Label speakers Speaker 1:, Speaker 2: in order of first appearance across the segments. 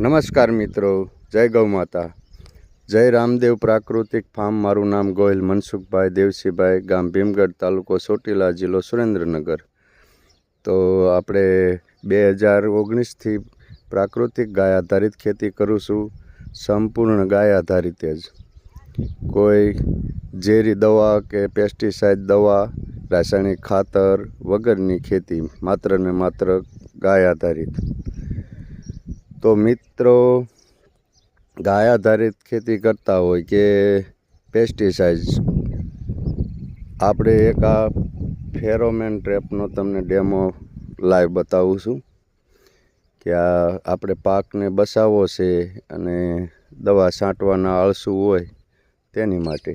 Speaker 1: નમસ્કાર મિત્રો, જય ગૌ માતા. જય રામદેવ પ્રાકૃતિક ફાર્મ, મારું નામ ગોહિલ મનસુખભાઈ, દેવસીભાઈ ગામ ભીમગઢ, તાલુકો ચોટીલા જિલ્લો સુરેન્દ્રનગર. તો આપણે બે હજાર ઓગણીસથી પ્રાકૃતિક ગાય આધારિત ખેતી કરું છું સંપૂર્ણ ગાય આધારિત જ. કોઈ ઝેરી દવા કે પેસ્ટિસાઇડ દવા, રાસાયણિક ખાતર વગરની ખેતી માત્ર ને માત્ર ગાય આધારિત. તો મિત્રો, ગાય આધારિત ખેતી કરતા હોય કે પેસ્ટિસાઇડ આપણે એક આ ફેરોમેન ટ્રેપનો તમને ડેમો લાઈવ બતાવું છું કે આ આપણે પાકને બસાવવો છે અને દવા છાંટવાના આળસું હોય તેની માટે.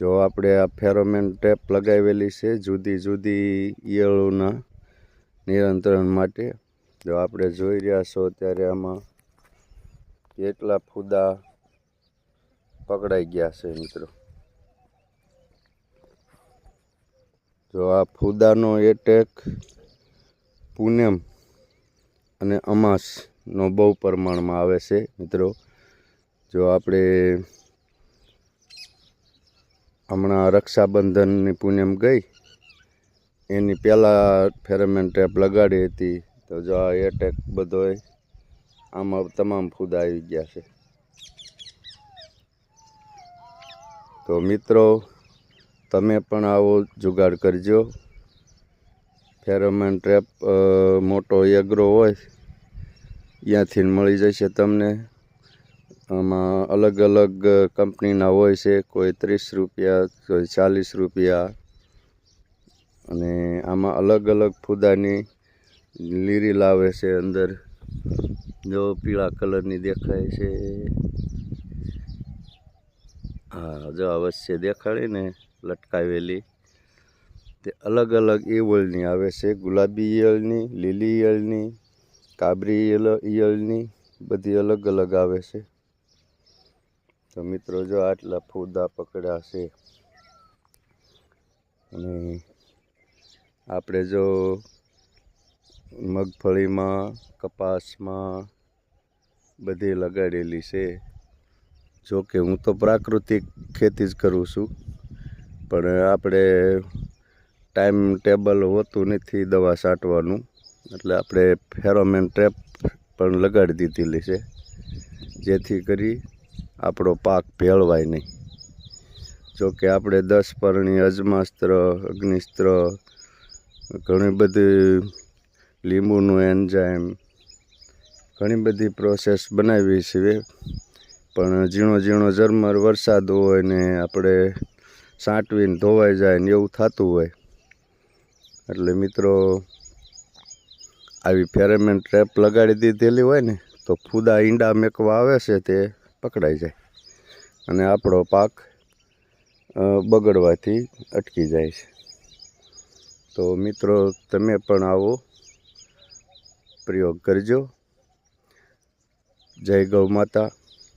Speaker 1: જો આપણે આ ફેરોમેન ટ્રેપ લગાવેલી છે જુદી જુદી ઈયળોના નિયંત્રણ માટે જો આપણે જોઈ રહ્યા છો ત્યારે આમાં કેટલા ફૂદા પકડાઈ ગયા છે મિત્રો. જો આ ફૂદાનો એટેક પૂનમ અને અમાસનો બહુ પ્રમાણમાં આવે છે મિત્રો. જો આપણે હમણાં રક્ષાબંધનની પૂનમ ગઈ, એની પહેલાં ફેરમેન ટેપ લગાડી હતી. તો જો આ એટેક બધોય આમાં તમામ ફૂદા આવી ગયા છે. તો મિત્રો, તમે પણ આવો જુગાડ કરજો. ફેરોમેન ટ્રેપ મોટો એગ્રો હોય ત્યાંથી મળી જશે તમને. આમાં અલગ અલગ કંપનીના હોય છે, કોઈ ત્રીસ રૂપિયા, કોઈ ચાલીસ રૂપિયા. અને આમાં અલગ અલગ ફૂદાની લીરી લાવે છે અંદર. જો પીળા કલરની દેખાય છે. હા, જો આ વચ્ચે દેખાડી ને લટકાવેલી. તે અલગ અલગ ઈયળની આવે છે. ગુલાબી ઈયળની, લીલી ઈયળની, કાબરી ઈયળ, ઈયળની, બધી અલગ અલગ આવે છે. તો મિત્રો, જો આટલા ફૂદા પકડ્યા છે. અને આપણે જો મગફળીમાં, કપાસમાં બધી લગાડેલી છે. જો કે હું તો પ્રાકૃતિક ખેતી જ કરું છું, પણ આપણે ટાઈમ ટેબલ હોતું નથી દવા છાંટવાનું એટલે આપણે ફેરોમેન ટ્રેપ પણ લગાડી દીધેલી છે, જેથી કરી આપણો પાક ભેળવાય નહીં. જો કે આપણે દસ પરણી, અજમાસ્ત્ર, અગ્નિસ્ત્ર, ઘણી બધી લીંબુનું એન્જાઇમ ઘણી બધી પ્રોસેસ બનાવી છે પણ ઝીણો ઝીણો ઝરમર વરસાદ હોય ને આપણે સાંટવીને ધોવાઈ જાય ને એવું થતું હોય. એટલે મિત્રો, આવી ફેરેમેન ટ્રેપ લગાડી દીધેલી હોય ને, તો ફૂદા ઈંડા મેકવા આવે છે તે પકડાઈ જાય. અને આપણો પાક બગડવાથી અટકી જાય છે. તો મિત્રો, તમે પણ આવો. પ્રયોગ કરજો. જય ગૌ માતા.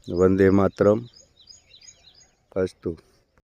Speaker 1: વંદે માતરમ. અસ્તુ.